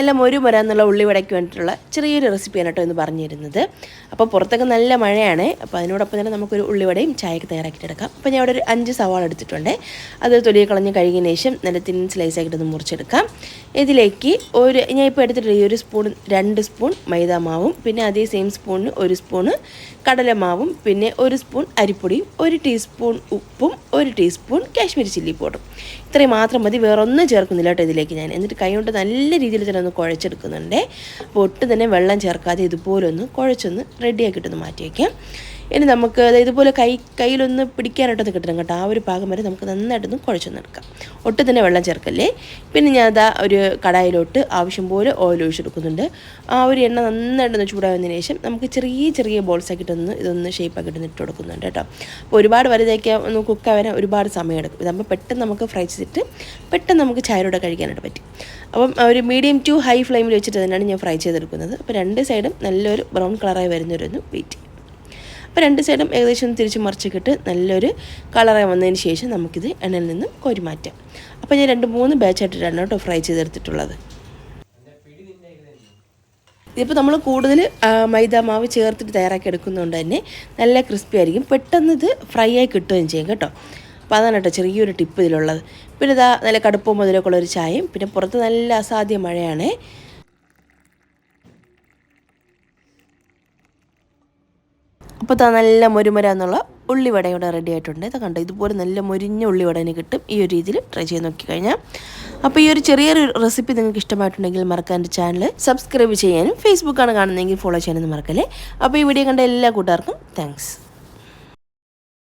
നല്ല മൊരു ഉള്ളി ഉള്ളിവടയ്ക്ക് വേണ്ടിയിട്ടുള്ള ചെറിയൊരു റെസിപ്പിയാണ് കേട്ടോ എന്ന് പറഞ്ഞു തരുന്നത് അപ്പോൾ പുറത്തൊക്കെ നല്ല മഴയാണ്. അപ്പോൾ അതിനോടൊപ്പം തന്നെ നമുക്കൊരു ഉള്ളിവടയും ചായക്ക് തയ്യാറാക്കിയിട്ടെടുക്കാം അപ്പോൾ ഞാൻ ഇവിടെ ഒരു അഞ്ച് സവാള എടുത്തിട്ടുണ്ട്. അത് തൊലിയെ കളഞ്ഞ് കഴുകിയതിന് ശേഷം നല്ല തിൻ സ്ലൈസ് ആക്കിയിട്ടൊന്ന് മുറിച്ചെടുക്കാം. ഇതിലേക്ക് ഒരു ഞാൻ ഇപ്പോൾ എടുത്തിട്ടുള്ള ഈ ഒരു സ്പൂൺ രണ്ട് സ്പൂൺ മൈദ മാവും പിന്നെ അതേ സെയിം സ്പൂണിന് ഒരു സ്പൂണ് കടലമാവും പിന്നെ ഒരു സ്പൂൺ അരിപ്പൊടിയും ഒരു ടീസ്പൂൺ ഉപ്പും ഒരു ടീസ്പൂൺ കാശ്മീരി ചില്ലി പൗഡറും ഇത്രയും മാത്രം മതി വേറൊന്നും ചേർക്കുന്നില്ല കേട്ടോ ഇതിലേക്ക് ഞാൻ. എന്നിട്ട് കൈ കൊണ്ട് നല്ല രീതിയിൽ തന്നെ ഒന്ന് കുഴച്ചെടുക്കുന്നുണ്ട്. അപ്പോൾ ഒട്ടും തന്നെ വെള്ളം ചേർക്കാതെ ഇതുപോലൊന്ന് കുഴച്ചൊന്ന് റെഡിയാക്കിയിട്ടൊന്ന് മാറ്റി വയ്ക്കാം ഇനി നമുക്ക് ഇതുപോലെ കൈ കയ്യിലൊന്ന് പിടിക്കാനായിട്ടൊന്ന് കിട്ടണം കേട്ടോ. ആ ഒരു ഭാഗം വരെ നമുക്ക് നന്നായിട്ടൊന്ന് കുഴച്ചൊന്ന് എടുക്കാം ഒട്ടും തന്നെ വെള്ളം ചേർക്കല്ലേ? പിന്നെ ഞാൻ അതാ ഒരു കടായിലോട്ട് ആവശ്യം പോലെ ഓയിൽ ഒഴിച്ചെടുക്കുന്നുണ്ട് ആ ഒരു എണ്ണ നന്നായിട്ടൊന്ന് ചൂടാവുന്നതിന് ശേഷം നമുക്ക് ചെറിയ ചെറിയ ബോൾസ് ആക്കിയിട്ടൊന്ന് ഇതൊന്ന് ഷേപ്പ് ആക്കിയിട്ടൊന്ന് ഇട്ട് കൊടുക്കുന്നുണ്ട് കേട്ടോ. അപ്പോൾ ഒരുപാട് വലുതാക്കിയാൽ ഒന്ന് കുക്കാവാൻ ഒരുപാട് സമയം എടുക്കും ഇതാകുമ്പോൾ പെട്ടെന്ന് നമുക്ക് ഫ്രൈ ചെയ്തിട്ട് പെട്ടെന്ന് നമുക്ക് ചായയോടെ കഴിക്കാനായിട്ട് പറ്റും. അപ്പം ഒരു മീഡിയം ടു ഹൈ ഫ്ലെയിമിൽ വെച്ചിട്ട് തന്നെയാണ് ഞാൻ ഫ്രൈ ചെയ്തെടുക്കുന്നത്. അപ്പോൾ രണ്ട് സൈഡും നല്ലൊരു ബ്രൗൺ കളറായി വരുന്നവരൊന്ന് വെയിറ്റ് ചെയ്യും. അപ്പോൾ രണ്ട് സൈഡും ഏകദേശം തിരിച്ച് മറിച്ചിട്ട് നല്ലൊരു കളറായി വന്നതിന് ശേഷം നമുക്കിത് എണ്ണയിൽ നിന്നും കോരി മാറ്റാം. അപ്പോൾ ഞാൻ രണ്ട് മൂന്ന് ബാച്ചായിട്ടിട്ടാണ് കേട്ടോ ഫ്രൈ ചെയ്തെടുത്തിട്ടുള്ളത്. ഇതിപ്പോൾ നമ്മൾ കൂടുതൽ മൈദ മാവ് ചേർത്തിട്ട് തയ്യാറാക്കി എടുക്കുന്നതുകൊണ്ട് തന്നെ നല്ല ക്രിസ്പി ആയിരിക്കും. പെട്ടെന്ന് ഇത് ഫ്രൈ ആയി കിട്ടുകയും ചെയ്യും കേട്ടോ. അപ്പോൾ അതാണ് കേട്ടോ ചെറിയൊരു ടിപ്പ് ഇതിലുള്ളത്. പിന്നെ ഇതാ നല്ല കടുപ്പവും മുതലൊക്കെ ഉള്ള ഒരു ചായയും പിന്നെ പുറത്ത് നല്ല അസാധ്യ മഴയാണേ. അപ്പോൾ നല്ല മുരുമുര എന്നുള്ള ഉള്ളിവട ഇവിടെ റെഡി ആയിട്ടുണ്ട്. ഇത് കണ്ടോ ഇതുപോലെ നല്ല മുരിഞ്ഞ ഉള്ളിവടനെ കിട്ടും. ഈ ഒരു രീതിയിൽ ട്രൈ ചെയ്ത് നോക്കിക്കഴിഞ്ഞാൽ അപ്പോൾ ഈ ഒരു ചെറിയൊരു റെസിപ്പി നിങ്ങൾക്ക് ഇഷ്ടമായിട്ടുണ്ടെങ്കിൽ മറക്കാൻ എന്റെ ചാനൽ സബ്സ്ക്രൈബ് ചെയ്യാനും ഫേസ്ബുക്കാണ് കാണുന്നതെങ്കിൽ ഫോളോ ചെയ്യാനൊന്നും മറക്കല്ലേ. അപ്പോൾ ഈ വീഡിയോ കണ്ട എല്ലാ കൂട്ടുകാർക്കും താങ്ക്സ്